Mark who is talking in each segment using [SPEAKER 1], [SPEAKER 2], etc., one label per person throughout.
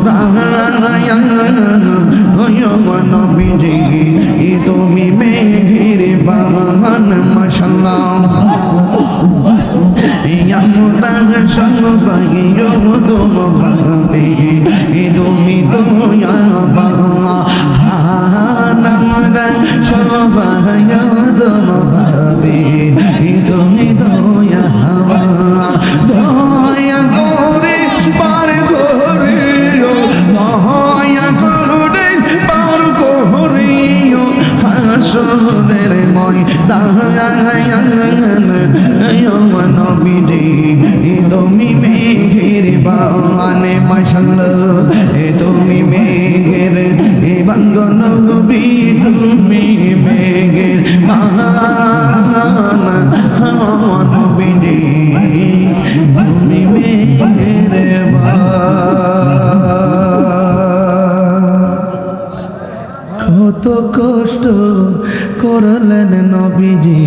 [SPEAKER 1] প্রাণায়াম নবীজি তুমি মেহের বাহান মশাল্লাম ইয়ামুদ্রাং সঙ্গ বাগিয় তুম ভাবে হাসরের ময়দান নবীজি তুমি মেঘের বানে মাশাল্লাহ এ তুমি মেঘের এ বাঙ্গন নবী তুমি মেঘের বান নবীজি। কত কষ্ট করলেন নবীজি।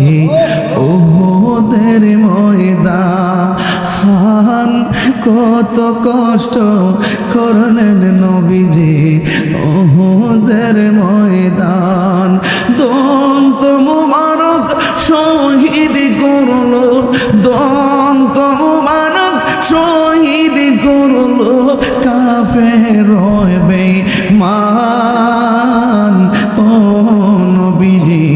[SPEAKER 1] ওদের হান কত কষ্ট করলেন নবীজি। ওদের ময়দান রবে মান ও নবীজি,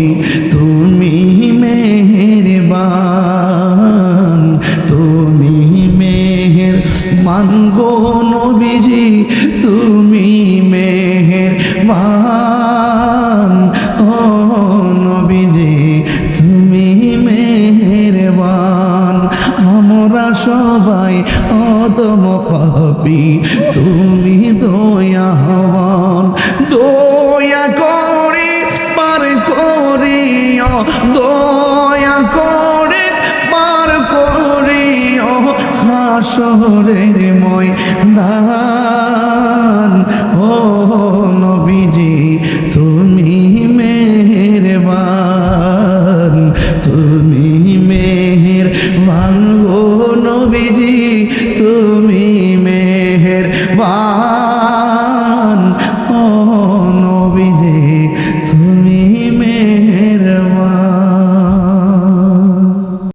[SPEAKER 1] তুমি মেহেরবান, তুমি মেহের মানগো নবীজি, তুমি মেহের মান ও নবীজি, তুমি মেহেরবান। আমরা সবাই অদম রবি তুমি দয়াবান। দয়া করে, পার করিও, দয়া করে, পার করিও, হাসরের ময় দান ও নবীজি, তুমি মেহেরবান তুমি মেহেরবান ও নবীজি, তুমি